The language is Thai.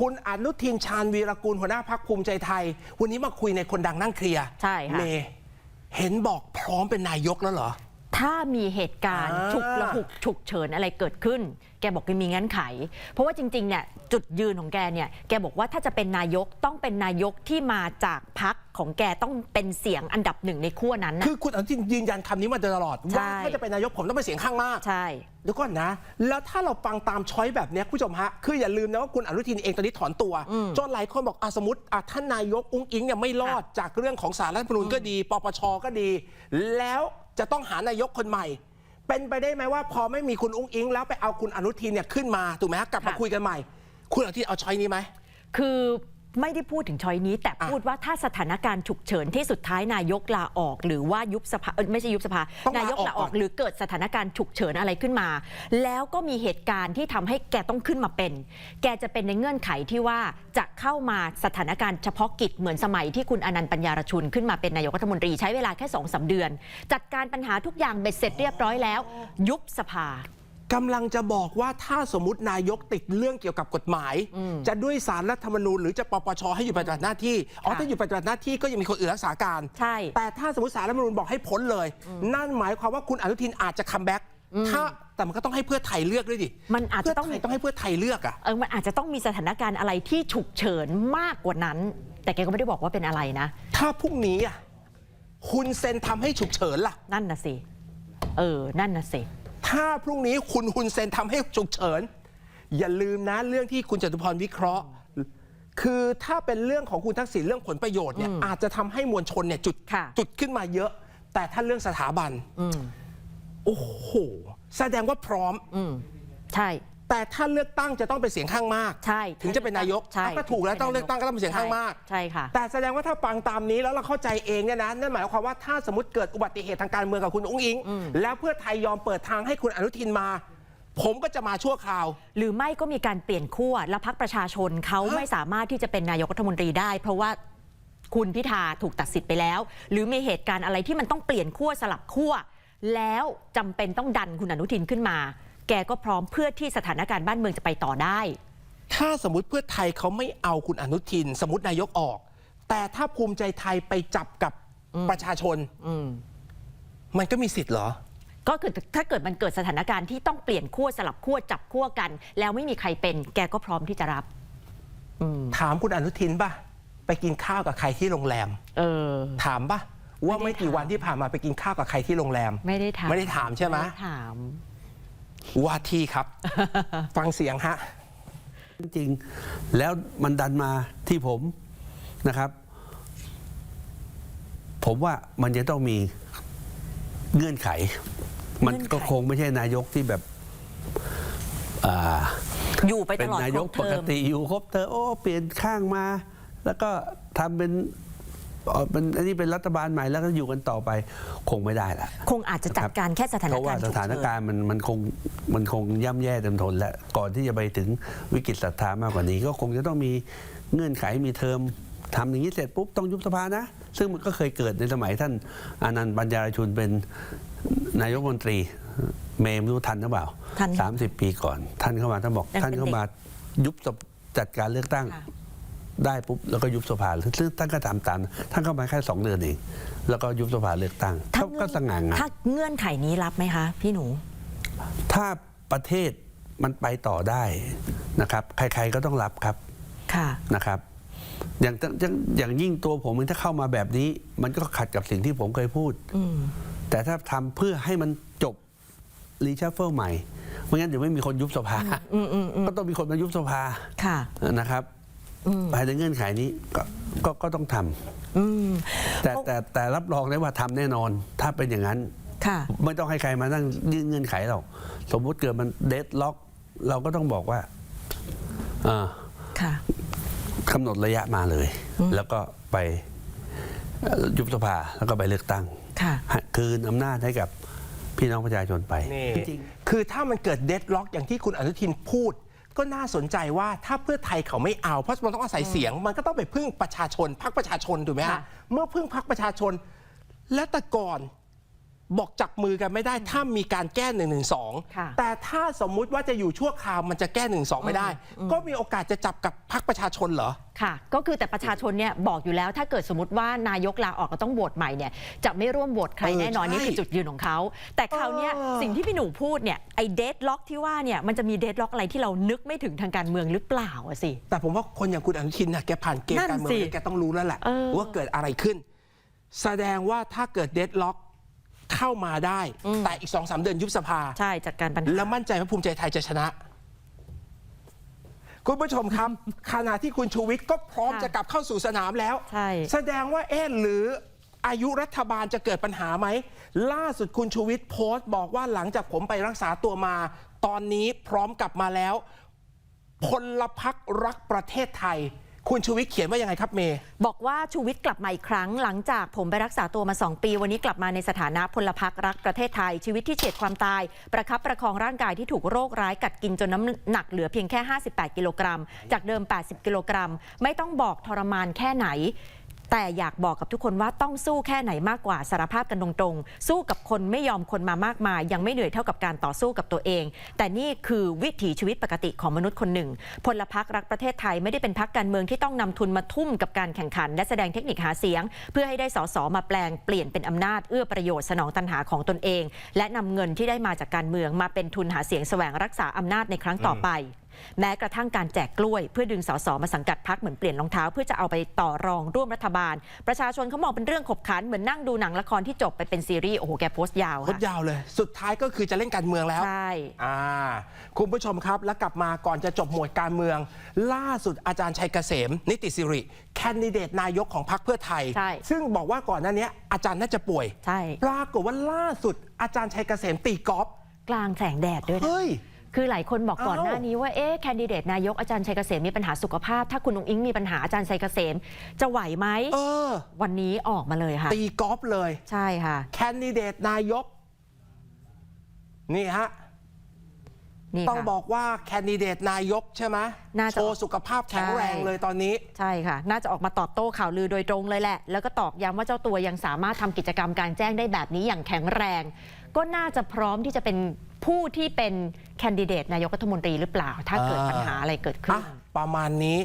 คุณอนุทินชาญวีรกูลหัวหน้าพักภูมิใจไทย วันนี้มาคุยในคนดังนั่งเคลียร์ใช่ค่ะเมย์เห็นบอกพร้อมเป็นนายกแล้วเหรอ ถ้ามีเหตุการณ์อ่า ฉุกละหุกฉุกเฉินอะไรเกิดขึ้น แกบอกแกมีเงื่อนไข เพราะว่าจริงๆเนี่ยจุดยืนของแกเนี่ยแกบอกว่าถ้าจะเป็นนายกต้องเป็นนายกที่มาจากพักของแกต้องเป็นเสียงอันดับหนึ่งในขั้วนั้นนะ คือคุณอนุทินยืนยันคำนี้มาโดยตลอด ใช่ ว่าถ้าจะเป็นนายกผมต้องเป็นเสียงข้างมาก ใช่ เดี๋ยวก่อนนะ แล้วถ้าเราฟังตามช้อยแบบเนี้ยคุณผู้ชมฮะ คืออย่าลืมนะว่าคุณอนุทินเองตอนนี้ถอนตัวจนหลายคนบอกอะสมมติอะท่านนายกอุ้งอิงเนี่ยไม่รอดจากเรื่องของสารรัฐธรรมนูญก็ดี ปปชก็ดี แล้ว จะต้องหานายกคนใหม่ เป็นไปได้ไหมว่าพอไม่มีคุณอุ้งอิง แล้วไปเอาคุณอนุทินเนี่ยขึ้นมาถูกไหมฮะกลับมาค่ะ คุยกันใหม่ คุณอนุทินเอาช้อยนี้ไหม คือ ไม่ได้พูดถึงชอยนี้ แต่อะพูดว่าถ้าสถานการณ์ฉุกเฉินที่สุดท้ายนายกลาออก หรือว่ายุบสภาเอ้ยไม่ใช่ยุบสภาต้องลานายกลาออออกกหรือเกิดสถานการณ์ฉุกเฉินอะไรขึ้นมา แล้วก็มีเหตุการณ์ที่ทำให้แกต้องขึ้นมาเป็น แกจะเป็นในเงื่อนไขที่ว่าจะเข้ามาสถานการณ์เฉพาะกิจเหมือนสมัยที่คุณอนันต์ปัญญารชุนขึ้นมาเป็นนายกรัฐมนตรีใช้เวลาแค่สองสาเดือน จัดการปัญหาทุกอย่างเบ็ดเสร็จเรียบร้อยแล้ว ยุบสภา กำลังจะบอกว่าถ้าสมมตินายกติดเรื่องเกี่ยวกับกฎหมาย จะด้วยสารรัฐธรรมนูญหรือจะปปชให้อยู่ปฏิบัติหน้าที่อ๋อค่ะถ้าอยู่ปฏิบัติหน้าที่ก็ยังมีคนอื่นรักษาการ ใช่ แต่ถ้าสมมติสารรัฐธรรมนูญบอกให้พ้นเลย นั่นหมายความว่าคุณอนุทินอาจจะคัมแบ็กถ้าแต่มันก็ต้องให้เพื่อไทยเลือกด้วยดิ มันอาจจะต้องเพื่ไทยต้องให้เพื่อไทยเลือกอะเออมันอาจจะต้องมีสถานการณ์อะไรที่ฉุกเฉินมากกว่านั้น แต่แกก็ไม่ได้บอกว่าเป็นอะไรนะ ถ้าพรุ่งนี้อะคุณเซนทำให้ฉุกเฉินล่ะ นั่นน่ะสิ เออ นั่นน่ะสิ ถ้าพรุ่งนี้คุณฮุนเซนทำให้ฉุกเฉิน อย่าลืมนะเรื่องที่คุณจตุพรวิเคราะห์ คือถ้าเป็นเรื่องของคุณทักษิณเรื่องผลประโยชน์เนี่ยอาจจะทำให้มวลชนเนี่ยจุดค่ะจุดขึ้นมาเยอะ แต่ถ้าเรื่องสถาบันอืมโอ้โห แสดงว่าพร้อมอืมใช่ แต่ถ้าเลือกตั้งจะต้องเป็นเสียงข้างมาก ใช่ถึงจะเป็นนายกใช่ก็ถูกแล้วต้องเลือกตั้งก็ต้องเป็นเสียงข้างมาก ใช่ค่ะ แต่แสดงว่าถ้าฟังตามนี้แล้วเราเข้าใจเองเนี่ยนะนั่นหมายความว่าถ้าสมมติเกิดอุบัติเหตุทางการเมืองกับคุณอุ้งอิง แล้วเพื่อไทยยอมเปิดทางให้คุณอนุทินมา ผมก็จะมาชั่วคราว หรือไม่ก็มีการเปลี่ยนขั้วแล้วพักประชาชนเขาฮะไม่สามารถที่จะเป็นนายกรัฐมนตรีได้ เพราะว่าคุณพิธาถูกตัดสิทธิ์ไปแล้ว หรือมีเหตุการณ์อะไรที่มันต้องเปลี่ยนขั้วสลับขั้วแล้วจำเป็นต้องดันคุณอนุทินขึ้นมา แกก็พร้อมเพื่อที่สถานการณ์บ้านเมืองจะไปต่อได้ ถ้าสมมติเพื่อไทยเขาไม่เอาคุณอนุทิน สมมตินายกออก แต่ถ้าภูมิใจไทยไปจับกับประชาชนอืมมันก็มีสิทธิ์เหรอ ก็คือถ้าเกิดมันเกิดสถานการณ์ที่ต้องเปลี่ยนขั้วสลับขั้วจับขั้วกัน แล้วไม่มีใครเป็น แกก็พร้อมที่จะรับอืมถามคุณอนุทินป่ะ ไปกินข้าวกับใครที่โรงแรม เออ ถามป่ะว่าไม่ไม่ได้กี่ถามวันที่ผ่านมาไปกินข้าวกับใครที่โรงแรม ไม่ได้ถาม ไม่ได้ถามใช่ไหมไม่ได้ถาม ว่าที่ครับ ฟังเสียงฮะ จริงๆแล้วมันดันมาที่ผมนะครับ ผมว่ามันจะต้องมีเงื่อนไข มันเงื่อนไขก็คงไม่ใช่นายกที่แบบอ่าอยู่ไปตเป็นลอดนาคยรกบปเทกอมติอยู่ครบเธอโอ้เปลี่ยนข้างมา แล้วก็ทำเป็น เอ่อเป็นอันนี้เป็นรัฐบาลใหม่แล้วก็อยู่กันต่อไปคงไม่ได้ละ คงอาจจะจัดการแค่สถานเพราะกาว่ารณ์สฉุกถานเฉินการณ์มันมันคงมันคงย่ำแย่เต็มทนแล้วก่อนที่จะไปถึงวิกฤตศรัทธามากกว่านี้ ก็คงจะต้องมีเงื่อนไขมีเทอมทำอย่างนี้เสร็จปุ๊บต้องยุบสภานะ ซึ่งมันก็เคยเกิดในสมัยท่านอานันต์ปัญญารชุนเป็นนายกรัฐมนตรี เมย์ไม่รู้ทันหรือเปล่า ทันสามสิบปีก่อน ท่านเข้ามาท่านบอกยังเป็นท่านเข้ามายุบสภจัดการเลือกตั้ง ค่ะ ได้ปุ๊บแล้วก็ยุบสภาซึ่งท่านก็ตามตามท่านเข้ามาแค่สองเดือนเองแล้วก็ยุบสภาเลือกตั้งถ้าก็ก็สง่างามถ้าเงื่อนไขนี้รับไหมคะ พี่หนู ถ้าประเทศมันไปต่อได้นะครับ ใครๆก็ต้องรับครับค่ะนะครับอย่างอย่างอย่างยิ่งตัวผมเองถ้าเข้ามาแบบนี้ มันก็ขัดกับสิ่งที่ผมเคยพูดอืมแต่ถ้าทำเพื่อให้มันจบรีชัฟเฟิลใหม่ไม่งั้นเดี๋ยวไม่มีคนยุบสภาอืมอืมอืมก็ต้องมีคนมายุบสภาค่ะนะครับอืม ภายในเงื่อนไขนี้ก็ก็ก็ต้องทำอืมแต่แต่แต่รับรองได้ว่าทำแน่นอน ถ้าเป็นอย่างนั้นค่ะไม่ต้องให้ใครมานั่งยื่นเงื่อนไขหรอกสมมุติเกิดมันเดดล็อก เราก็ต้องบอกว่าอ่าค่ะกำหนดระยะมาเลย แล้วก็ไปเอ่อยุบสภาแล้วก็ไปเลือกตั้งค่ะให้คืนอำนาจให้กับพี่น้องประชาชนไปนี่จริงคือถ้ามันเกิดเดดล็อกอย่างที่คุณอนุทินพูด ก็น่าสนใจว่าถ้าเพื่อไทยเขาไม่เอา เพราะมันต้องอาศัยเสียง มันก็ต้องไปพึ่งประชาชนพรรคประชาชนถูกไหมฮะค่ะ เมื่อพึ่งพรรคประชาชน และแต่ก่อน บอกจับมือกันไม่ได้ถ้ามีการแก้1นึค่ะแต่ถ้าสมมุติว่าจะอยู่ชั่วคราวมันจะแก้1นึไม่ได้ ก็มีโอกาสจะจับกับพรรคประชาชนเหรอค่ะ ก็คือแต่ประชาชนเนี่ยบอกอยู่แล้วถ้าเกิดสมมติว่านายกลาออกก็ต้องโหวตใหม่เนี่ยจะไม่ร่วมโหวตใครเออแน่นอนใช่นี่คือจุดยืนของเขา แต่คราวเนี้ยเออสิ่งที่พี่หนูพูดเนี่ยไอ้เดดล็อกที่ว่าเนี่ยมันจะมีเดดล็อกอะไรที่เรานึกไม่ถึงทางการเมืองหรือเปล่าอะสิ แต่ผมว่าคนอย่างคุณอนุทินน่ะแกผ่านเกมนั่นการเมืองสิแกต้องรู้แล้วแหละเออว่าเกิดอะไรขึ้น แสดงว่าถ้าเกิดเดดล็อก เข้ามาได้ แต่อีกสองสามเดือนยุบสภา ใช่จัดการปัญหาแล้วมั่นใจว่าภูมิใจไทยจะชนะ คุณผู้ชมครับขณะที่คุณชูวิทย์ก็พร้อมค่ะจะกลับเข้าสู่สนามแล้ว ใช่ แสดงว่าเอ๊ะหรืออายุรัฐบาลจะเกิดปัญหาไหม ล่าสุดคุณชูวิทย์โพสต์บอกว่าหลังจากผมไปรักษาตัวมา ตอนนี้พร้อมกลับมาแล้วพลพักรักประเทศไทย คุณชูวิทย์เขียนว่ายังไงครับเมย์บอกว่าชูวิทย์กลับมาอีกครั้งหลังจากผมไปรักษาตัวมา 2 ปี วันนี้กลับมาในสถานะพลพรรครักประเทศไทย ชีวิตที่เฉียดความตาย ประคับประคองร่างกายที่ถูกโรคร้ายกัดกินจนน้ำหนักเหลือเพียงแค่ 58 กิโลกรัม จากเดิม 80 กิโลกรัม ไม่ต้องบอกทรมานแค่ไหน แต่อยากบอกกับทุกคนว่าต้องสู้แค่ไหนมากกว่าสารภาพกันตรงๆ สู้กับคนไม่ยอมคนมามากมาย ยังไม่เหนื่อยเท่ากับการต่อสู้กับตัวเอง แต่นี่คือวิถีชีวิตปกติของมนุษย์คนหนึ่ง พลพรรครักประเทศไทยไม่ได้เป็นพรรคการเมืองที่ต้องนำทุนมาทุ่มกับการแข่งขัน และแสดงเทคนิคหาเสียง เพื่อให้ได้สสมาแปลงเปลี่ยนเป็นอำนาจเอื้อประโยชน์สนองตันหาของตนเอง และนำเงินที่ได้มาจากการเมืองมาเป็นทุนหาเสียงแสวงรักษาอำนาจในครั้งต่อไปแม้กระทั่งการแจกกล้วย เพื่อดึงสสมาสังกัดพักเหมือนเปลี่ยนรองเท้า เพื่อจะเอาไปต่อรองร่วมรัฐบาล ประชาชนเขามองเป็นเรื่องขบขันเหมือนนั่งดูหนังละครที่จบไปเป็นซีรีส์โอ้โหแกโพสต์ยาวพดค่ะยาวเลย สุดท้ายก็คือจะเล่นการเมืองแล้วใช่อ่าคุณผู้ชมครับแล้วกลับมาก่อนจะจบหมวดการเมือง ล่าสุดอาจารย์ชัยเกษม นิติสิริแคนดิเดตนายกของพรรคเพื่อไทยใช่ซึ่งบอกว่าก่อนหน้านี้อาจารย์น่าจะป่วยใช่ปรากฏว่าล่าสุดอาจารย์ชัยเกษมตีกอล์ฟกลางแสงแดดด้วยนะเฮ้ย คือหลายคนบอกก่อนเอ้าหน้านี้ว่าเอ๊ะแคนดิเดตนายกอาจารย์ชัยเกษมมีปัญหาสุขภาพ ถ้าคุณองอิงมีปัญหาอาจารย์ชัยเกษม จะไหวไหมเออ วันนี้ออกมาเลยค่ะ ตีกอล์ฟเลย ใช่ค่ะ แคนดิเดตนายก นี่ฮะ นี่ต้องค่ะ บอกว่าแคนดิเดตนายกใช่ไหมน่าจะ โชว์สุขภาพแข็งแรงใช่เลยตอนนี้ ใช่ค่ะ น่าจะออกมาตอบโต้ข่าวลือโดยตรงเลยแหละ แล้วก็ตอกย้ำว่าเจ้าตัวยังสามารถทำกิจกรรมกลารแจ้งได้แบบนี้อย่างแข็งแรง ก็น่าจะพร้อมที่จะเป็นผู้ที่เป็นแคนดิเดตนายกรัฐมนตรีหรือเปล่า ถ้าเกิดอ่าปัญหาอะไรเกิดขึ้น อะ ประมาณนี้